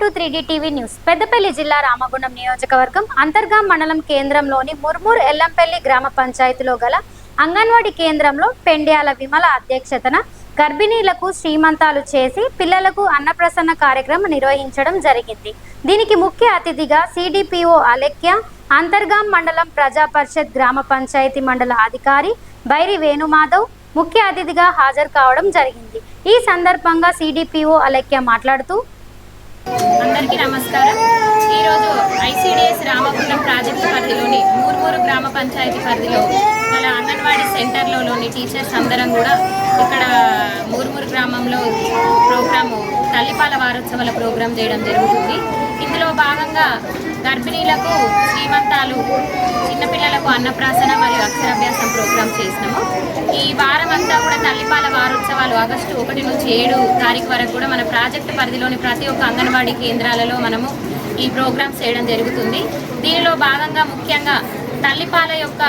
To three D TV news. Peddapalli జిల్లా రామగుండం నియోజకవర్గం అంతర్గా మండలం కేంద్రంలోని ముర్మూర్ ఎల్లంపల్లి గ్రామ పంచాయతీలో గల అంగన్వాడీ కేంద్రంలో పెండ్యాల విమల అధ్యక్షతన గర్భిణీలకు శ్రీమంతాలు చేసి పిల్లలకు అన్నప్రసన్న కార్యక్రమం నిర్వహించడం జరిగింది. దీనికి ముఖ్య అతిథిగా సిడిపిఓ అలెక్య అంతర్గాం మండలం ప్రజా పరిషత్ గ్రామ పంచాయతీ మండల అధికారి బైరి వేణుమాధవ్ ముఖ్య అతిథిగా హాజరు కావడం జరిగింది. ఈ సందర్భంగా సిడిపిఓ అలెక్య మాట్లాడుతూ అందరికీ నమస్కారం. ఈరోజు ఐసిడిఎస్ రామగుండం ప్రాజెక్టు పరిధిలోని మూర్మూరు గ్రామ పంచాయతీ పరిధిలో గల అంగన్వాడీ సెంటర్లోని టీచర్స్ అందరం కూడా ఇక్కడ మూర్మూరు గ్రామంలో ప్రోగ్రాము తల్లిపాల వారోత్సవాల ప్రోగ్రాం చేయడం జరుగుతుంది. ఇందులో భాగంగా గర్భిణీలకు శ్రీమంతాలు చిన్నపిల్లలకు అన్నప్రాసన మరియు అక్షరాభ్యాసం ప్రోగ్రాం చేసినాము. ఈ వారం అంతా కూడా తల్లిపాల వారోత్సవాలు ఆగస్టు ఒకటి నుంచి ఏడు తారీఖు వరకు కూడా మన ప్రాజెక్టు పరిధిలోని ప్రతి ఒక్క అంగన్వాడీ కేంద్రాలలో మనము ఈ ప్రోగ్రామ్స్ చేయడం జరుగుతుంది. దీనిలో భాగంగా ముఖ్యంగా తల్లిపాల యొక్క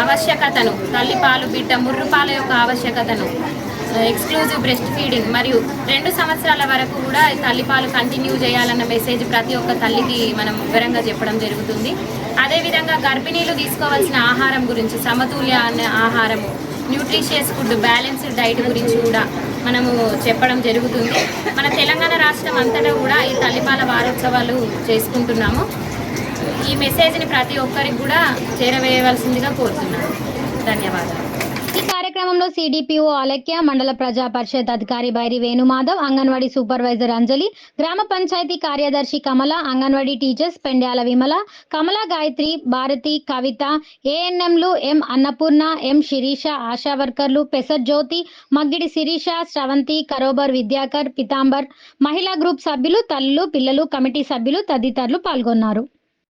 ఆవశ్యకతను తల్లిపాలు బిడ్డ ముర్రుపాల యొక్క ఆవశ్యకతను ఎక్స్క్లూజివ్ బ్రెస్ట్ ఫీడింగ్ మరియు రెండు సంవత్సరాల వరకు కూడా ఈ తల్లిపాలు కంటిన్యూ చేయాలన్న మెసేజ్ ప్రతి ఒక్క తల్లికి మనం వివరంగా చెప్పడం జరుగుతుంది. అదేవిధంగా గర్భిణీలు తీసుకోవాల్సిన ఆహారం గురించి సమతుల్య అనే ఆహారము న్యూట్రిషియస్ ఫుడ్ బ్యాలెన్స్డ్ డైట్ గురించి కూడా మనము చెప్పడం జరుగుతుంది. మన తెలంగాణ రాష్ట్రం అంతటా కూడా ఈ తల్లిపాల వారోత్సవాలు చేసుకుంటున్నాము. ఈ మెసేజ్ని ప్రతి ఒక్కరికి కూడా చేరవేయవలసిందిగా కోరుతున్నాను. ధన్యవాదాలు. సిడిపిఓ అలక్య మండల ప్రజా పరిషత్ అధికారి బైరి వేణుమాధవ్ అంగన్వాడీ సూపర్వైజర్ అంజలి గ్రామ పంచాయతీ కార్యదర్శి కమల అంగన్వాడీ టీచర్స్ పెండ్యాల విమల కమల గాయత్రి భారతి కవిత ఏఎన్ఎంలు ఎం అన్నపూర్ణ ఎం శిరీష ఆశా వర్కర్లు పెసర్ జ్యోతి మగ్గిడి శిరీష శ్రవంతి కరోబర్ విద్యాకర్ పితాంబర్ మహిళా గ్రూప్ సభ్యులు తల్లులు పిల్లలు కమిటీ సభ్యులు తదితరులు పాల్గొన్నారు.